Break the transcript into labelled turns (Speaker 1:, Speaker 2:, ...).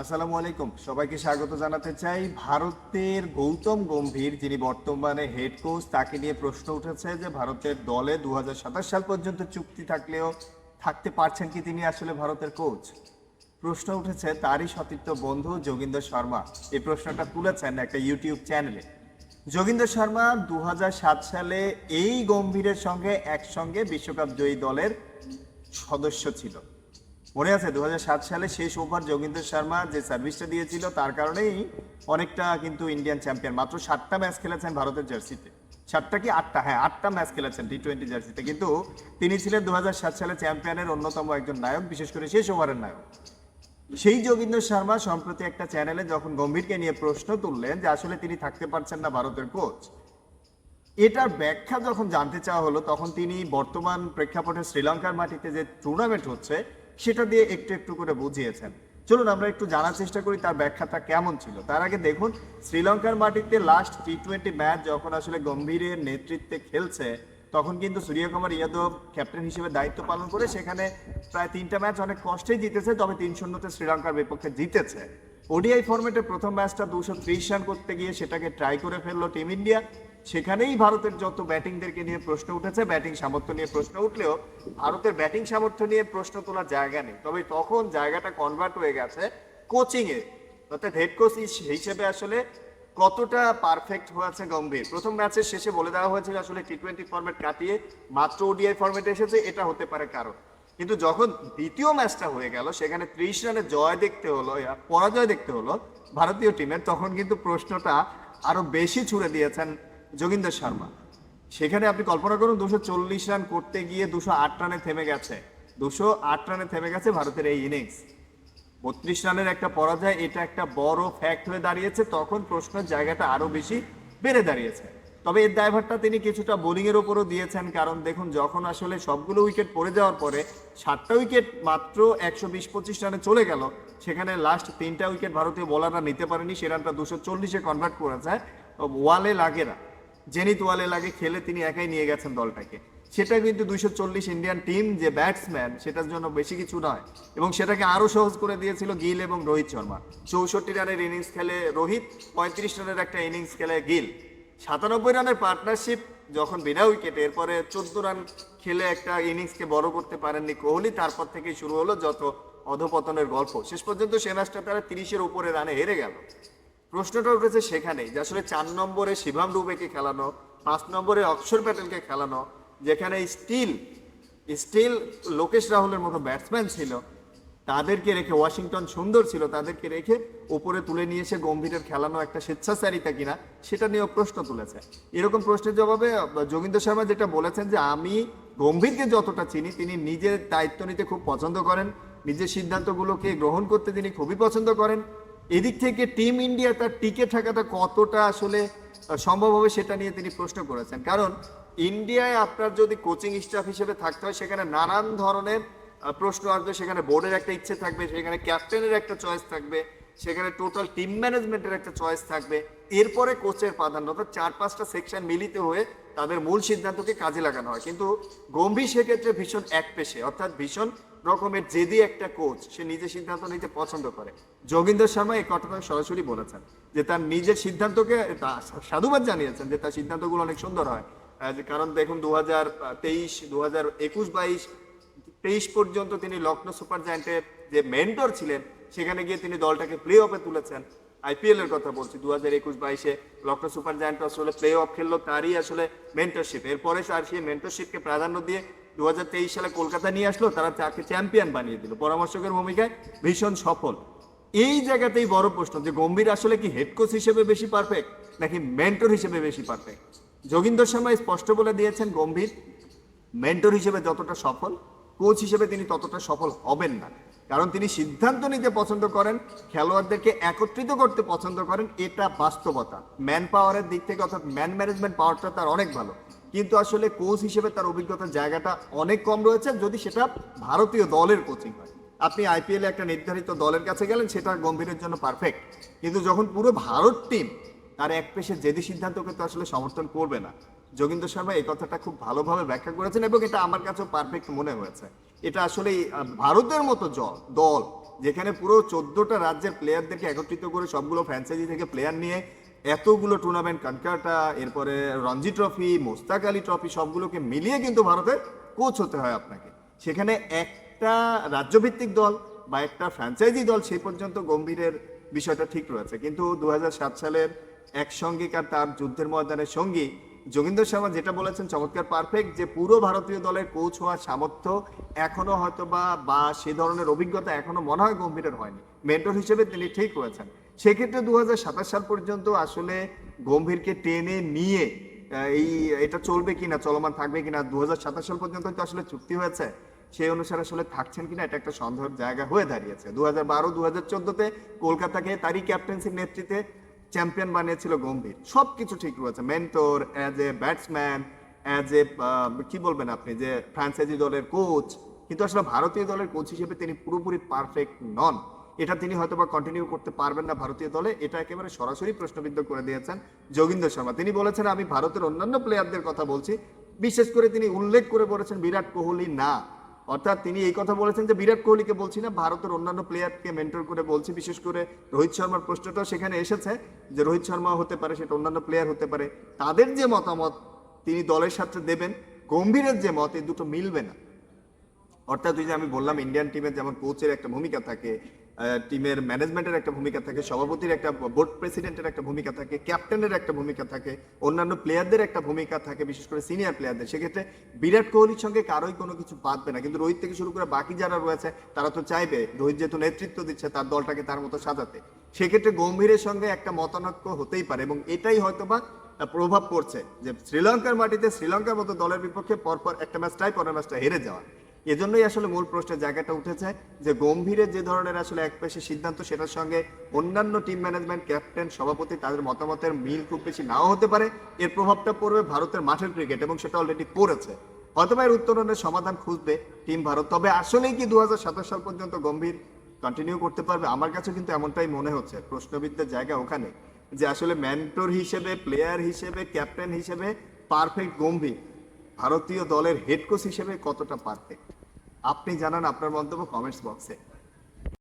Speaker 1: আসসালামু আলাইকুম। সবাইকে স্বাগত জানাতে চাই। ভারতের গৌতম গম্ভীর, যিনি বর্তমানে হেড কোচ তাকে নিয়ে প্রশ্ন উঠেছে যে ভারতের দলে দু হাজার সাতাশ সাল পর্যন্ত চুক্তি থাকলেও থাকতে পারছেন কি তিনি আসলে ভারতের কোচ প্রশ্ন উঠেছে, তারই সতীর্থ বন্ধু যোগিন্দর শর্মা। এই প্রশ্নটা তুলেছেন একটা ইউটিউব চ্যানেলে যোগিন্দর শর্মা দু হাজার সাত সালে এই গম্ভীরের সঙ্গে একসঙ্গে বিশ্বকাপ জয়ী দলের সদস্য ছিল। মনে আছে দু হাজার সাত সালে শেষ ওভার যোগিন্দর শর্মা যে সার্ভিসটা দিয়েছিল, তার কারণেই অনেকটা কিন্তু ইন্ডিয়ান চ্যাম্পিয়ন মাত্র সাতটা ম্যাচ খেলেছেন ভারতের জার্সিতে সাতটা কি আটটা? হ্যাঁ আটটা ম্যাচ খেলেছেন টি টোয়েন্টি জার্সিতে কিন্তু তিনি ছিলেন দুহাজার সাত সালে চ্যাম্পিয়নের অন্যতম একজন নায়ক, বিশেষ করে শেষ ওভারের নায়ক। সেই যোগিন্দর শর্মা সম্প্রতি একটা চ্যানেলে যখন গম্ভীরকে নিয়ে প্রশ্ন তুললেন যে আসলে তিনি থাকতে পারছেন না ভারতের কোচ এটার ব্যাখ্যা যখন জানতে চাওয়া হলো, তখন তিনি বর্তমান প্রেক্ষাপটে শ্রীলঙ্কার মাটিতে যে টুর্নামেন্ট হচ্ছে সেটা দিয়ে একটু একটু করে বুঝিয়েছেন। চলুন আমরা একটু জানার চেষ্টা করি তার ব্যাখ্যাটা কেমন ছিল। তার আগে দেখুন, শ্রীলঙ্কার মাটিতে লাস্ট টি টোয়েন্টি ম্যাচ যখন আসলে গম্ভীরের নেতৃত্বে খেলছে, তখন কিন্তু সূর্যকুমার ইয়াদব ক্যাপ্টেন হিসেবে দায়িত্ব পালন করে সেখানে প্রায় তিনটা ম্যাচ অনেক কষ্টেই জিতেছে, তবে তিন শূন্যতে শ্রীলঙ্কার বিপক্ষে জিতেছে। ওডিআই ফরম্যাটে প্রথম ম্যাচটা দুশো ত্রিশ রান করতে গিয়ে সেটাকে ট্রাই করে ফেলল টিম ইন্ডিয়া সেখানেই ভারতের যত ব্যাটিংদেরকে নিয়ে প্রশ্ন উঠেছে, ব্যাটিং সামর্থ্য নিয়ে প্রশ্ন উঠলেও ভারতের ব্যাটিং সামর্থ্য নিয়ে প্রশ্ন তোলার জায়গা নেই। তবে তখন জায়গাটা কনভার্ট হয়ে গেছে কোচিং এ। অর্থাৎ হেড কোচ হিসেবে আসলে কতটা পারফেক্ট হয়েছে গম্ভীর? প্রথম ম্যাচের শেষে বলে দেওয়া হয়েছিল আসলে টি টোয়েন্টি ফরম্যাট কাটিয়ে মাত্র ওডিআই ফরম্যাটে এসেছে, এটা হতে পারে কারণ। কিন্তু যখন দ্বিতীয় ম্যাচটা হয়ে গেল, সেখানে ত্রিশ রানে জয় দেখতে হলো পরাজয় দেখতে হলো ভারতীয় টিমের তখন কিন্তু প্রশ্নটা আরও বেশি ছুড়ে দিয়েছেন যোগিন্দর শর্মা। সেখানে আপনি কল্পনা করুন, দুশো চল্লিশ রান করতে গিয়ে দুশো আট রানে থেমে গেছে। দুশো আট রানে থেমে গেছে ভারতের এই ইনিংস বত্রিশ রানের একটা পরাজয়, এটা একটা বড় ফ্যাক্ট হয়ে দাঁড়িয়েছে। তখন প্রশ্নের জায়গাটা আরও বেশি বেড়ে দাঁড়িয়েছে। তবে এর ড্রাইভারটা তিনি কিছুটা বোলিং এর উপরও দিয়েছেন। কারণ দেখুন, যখন আসলে সবগুলো উইকেট পড়ে যাওয়ার পরে সাতটা উইকেট মাত্র একশো বিশ পঁচিশ রানে চলে গেল, সেখানে লাস্ট তিনটা উইকেট ভারতীয় বোলাররা নিতে পারেনি। সে রানটা দুশো চল্লিশে কনভার্ট করেছে। ওয়ালে লাগে না। জেনিত ওয়ালে লাগে খেলে তিনি একাই নিয়ে গেছেন দলটাকে। সেটা কিন্তু দুইশো চল্লিশ ইন্ডিয়ান টিম যে ব্যাটসম্যান, সেটার জন্য বেশি কিছু নয়। এবং সেটাকে আরও সহজ করে দিয়েছিল গিল এবং রোহিত শর্মা। চৌষট্টি রানের ইনিংস খেলে রোহিত, পঁয়ত্রিশ রানের একটা ইনিংস খেলে গিল। সাতানব্বই রানের পার্টনারশিপ যখন বিনা উইকেট, এরপরে চোদ্দ রান খেলে একটা ইনিংসকে বড় করতে পারেননি কোহলি, তারপর থেকে শুরু হলো যত অধপতনের গল্প। শেষ পর্যন্ত সে ম্যাচটা তারা তিরিশের উপরে রানে হেরে গেল। প্রশ্নটা উঠেছে সেখানেই যে আসলে চার নম্বরে শিভাম ডুবেকে খেলানো, পাঁচ নম্বরে অক্ষর প্যাটেলকে খেলানো, যেখানে স্টিল স্টিল লোকেশ রাহুলের মতো ব্যাটসম্যান ছিল, তাদেরকে রেখে, ওয়াশিংটন সুন্দর ছিল, তাদেরকে রেখে উপরে তুলে নিয়ে এসে গম্ভীরের খেলানো একটা স্বেচ্ছাচারিতা কিনা, সেটা নিয়েও প্রশ্ন তুলেছে। এরকম প্রশ্নের জবাবে যোগিন্দর শর্মা যেটা বলেছেন যে আমি গম্ভীরকে যতটা চিনি, তিনি নিজের দায়িত্ব নিতে খুব পছন্দ করেন, নিজের সিদ্ধান্তগুলোকে গ্রহণ করতে তিনি খুবই পছন্দ করেন এদিক থেকে টিম ইন্ডিয়া তার টিকে থাকাটা কতটা আসলে সম্ভব হবে সেটা নিয়ে তিনি প্রশ্ন করেছেন। কারণ ইন্ডিয়ায় আপনার যদি কোচিং স্টাফ হিসেবে থাকতে হয়, সেখানে নানান ধরনের প্রশ্ন আসবে। সেখানে বোর্ডের একটা ইচ্ছে থাকবে, সেখানে ক্যাপ্টেনের একটা চয়েস থাকবে, সেখানে টোটাল টিম ম্যানেজমেন্টের একটা চয়েস থাকবে। এরপরে কোচের প্রাধান্য, অর্থাৎ চার পাঁচটা সেকশন মিলিত হয়ে তাদের মূল সিদ্ধান্তকে কাজে লাগানো হয়। কিন্তু গম্ভীর সেক্ষেত্রে ভীষণ এক পেশে অর্থাৎ ভীষণ রকমের জেদি একটা কোচ সে নিজের সিদ্ধান্ত নিতে পছন্দ করে। যোগিন্দর শর্মা এই কথাটা সরাসরি বলেছেন, যে তার নিজের সিদ্ধান্তকে সাধুবাদ জানিয়েছেন যে তার সিদ্ধান্তগুলো অনেক সুন্দর হয়। কারণ দেখুন দু হাজার তেইশ দু হাজার একুশ বাইশ, তেইশ পর্যন্ত তিনি লখনৌ সুপার জায়ান্টের যে মেন্টর ছিলেন, সেখানে গিয়ে তিনি দলটাকে প্লে অফে তুলেছেন আইপিএল এর কথা বলছি দু হাজার একুশ বাইশে লখনৌ সুপার জায়ান্ট আসলে প্লে অফ খেললো, তারই আসলে মেন্টরশিপ এরপরে আর সেই মেন্টরশিপকে প্রাধান্য দিয়ে দু সালে কলকাতা নিয়ে আসলো, তারা তাকে চ্যাম্পিয়ন বানিয়ে দিল। পরামর্শকের ভূমিকায় ভীষণ সফল। এই জায়গাতেই বড় প্রশ্ন যে, গম্ভীর আসলে কি হেড কোচ হিসেবে বেশি পারফেক্ট নাকি মেন্টর হিসেবে বেশি পারফেক্ট যোগিন্দর শর্মা স্পষ্ট বলে দিয়েছেন, গম্ভীর মেন্টর হিসেবে যতটা সফল কোচ হিসেবে তিনি ততটা সফল হবেন না। কারণ তিনি সিদ্ধান্ত নিতে পছন্দ করেন, খেলোয়াড়দেরকে একত্রিত করতে পছন্দ করেন, এটা বাস্তবতা। ম্যান পাওয়ারের দিক থেকে অর্থাৎ ম্যান ম্যানেজমেন্ট পাওয়ারটা তার অনেক ভালো। কিন্তু আসলে কোচ হিসেবে তার অভিজ্ঞতার জায়গাটা অনেক কম রয়েছে। যদি সেটা ভারতীয় দলের কোচিং হয়। আপনি আইপিএলে একটা নির্ধারিত দলের কাছে গেলেন, সেটা গম্ভীরের জন্য পারফেক্ট কিন্তু যখন পুরো ভারত টিম তার এক পেশে জেদি সিদ্ধান্তকে তো আসলে সমর্থন করবে না। যোগিন্দর শর্মা এই কথাটা খুব ভালোভাবে ব্যাখ্যা করেছেন এবং এটা আমার কাছেও পারফেক্ট মনে হয়েছে। এটা আসলে ভারতের মতো দল যেখানে পুরো চোদ্দটা রাজ্যের প্লেয়ারদেরকে একত্রিত করে সবগুলো ফ্র্যাঞ্চাইজি থেকে প্লেয়ার নিয়ে এতগুলো টুর্নামেন্ট কনকাটা, এরপরে রঞ্জি ট্রফি মোস্তাক আলী ট্রফি সবগুলোকে মিলিয়ে কিন্তু ভারতের কোচ হতে হয় আপনাকে। সেখানে একটা রাজ্যভিত্তিক দল বা একটা ফ্র্যাঞ্চাইজি দল সেই পর্যন্ত গম্ভীরের বিষয়টা ঠিক রয়েছে। কিন্তু দু হাজার সাত সালের একসঙ্গীকার তার যুদ্ধের ময়দানের সঙ্গী যোগিন্দর শর্মা যেটা বলেছেন, চমৎকার পারফেক্ট যে পুরো ভারতীয় দলের কোচ হওয়ার সামর্থ্য এখনও হয়তো বা বা সে ধরনের অভিজ্ঞতা এখনও মনে হয় গম্ভীরের হয়নি। মেন্টর হিসেবে তিনি ঠিক রয়েছেন। সেক্ষেত্রে দু হাজার সাতাশ সাল পর্যন্ত আসলে গম্ভীরকে টেনে নিয়ে এই, এটা চলবে কিনা, চলমান থাকবে কিনা দু সাল পর্যন্ত তো আসলে চুক্তি হয়েছে। সেই অনুসারে আসলে থাকছেন কিনা, এটা একটা সন্দেহের জায়গা হয়ে দাঁড়িয়েছে। দু হাজার বারো দু হাজার চোদ্দতে কলকাতাকে তারই ক্যাপ্টেন্সির নেতৃত্বে চ্যাম্পিয়ন বানিয়েছিল গম্ভীর। সবকিছু ঠিক রয়েছে। Mentor as a batsman as a কি বলবেন আপনি, যে ফ্রান্সাইজি দলের কোচ কিন্তু আসলে ভারতীয় দলের কোচ হিসেবে তিনি পুরোপুরি পারফেক্ট নন। এটা তিনি হয়তো বা কন্টিনিউ করতে পারবেন না ভারতীয় দলে, এটা একেবারে সরাসরি প্রশ্নবিদ্ধ করে দিয়েছেন যোগিন্দর শর্মা। তিনি বলেছেন, আমি ভারতের অন্যান্য প্লেয়ারদের কথা বলছি। বিশেষ করে তিনি উল্লেখ করে বলেছেন, বিরাট কোহলি না। অর্থাৎ তিনি এই কথা বলেছেন যে, বিরাট কোহলিকে বলছি না, ভারতের অন্যান্য প্লেয়ারকে মেন্টর করে বলছি। বিশেষ করে রোহিত শর্মার প্রশ্নটাও সেখানে এসেছে যে, রোহিত শর্মা হতে পারে, সেটা অন্যান্য প্লেয়ার হতে পারে। তাদের যে মতামত তিনি দলের সাথে দেবেন, গম্ভীরের যে মত এই দুটো মিলবে না। অর্থাৎ ওই যে আমি বললাম ইন্ডিয়ান টিমের যেমন কোচের একটা ভূমিকা থাকে টিমের ম্যানেজমেন্টের একটা ভূমিকা থাকে, সভাপতির একটা বোর্ড প্রেসিডেন্টের একটা ভূমিকা থাকে ক্যাপ্টেনের একটা ভূমিকা থাকে, অন্যান্য প্লেয়ারদের একটা ভূমিকা থাকে, বিশেষ করে সিনিয়র প্লেয়ারদের সেক্ষেত্রে বিরাট কোহলির সঙ্গে কারোই কোনো কিছু বাদবে না। কিন্তু রোহিত থেকে শুরু করে বাকি যারা রয়েছে, তারা তো চাইবে রোহিত যেহেতু নেতৃত্ব দিচ্ছে, তার দলটাকে তার মতো সাজাতে। সেক্ষেত্রে গম্ভীরের সঙ্গে একটা মতানৈক্য হতেই পারে এবং এটাই হয়তো বা প্রভাব পড়ছে যে শ্রীলঙ্কার মাটিতে শ্রীলঙ্কার মতো দলের বিপক্ষে পরপর একটা ম্যাচ টাই পরের ম্যাচটা হেরে যাওয়া এজন্যই আসলে মূল প্রশ্নের জায়গাটা উঠেছে যে গম্ভীরের যে ধরনের আসলে এক পেশে সিদ্ধান্ত, সেটার সঙ্গে অন্যান্য টিম ম্যানেজমেন্ট ক্যাপ্টেন সভাপতি তাদের মতামতের মিল খুব বেশি নাও হতে পারে। এর প্রভাবটা পড়বে ভারতের মাঠের ক্রিকেট এবং সেটা অলরেডি পড়েছে। হয়তোবা এর উত্তরণের সমাধান খুঁজবে টিম ভারত। তবে আসলেই কি দু সাল পর্যন্ত গম্ভীর কন্টিনিউ করতে পারবে? আমার কাছে কিন্তু এমনটাই মনে হচ্ছে। প্রশ্নবিদ্ধের জায়গা ওখানে যে আসলে ম্যান্টর হিসেবে প্লেয়ার হিসেবে ক্যাপ্টেন হিসেবে পারফেক্ট গম্ভীর। ভারতীয় দলের হেড কোচ হিসেবে কতটা পারফেক্ট আপনি জানান আপনার মন্তব্য কমেন্টস বক্সে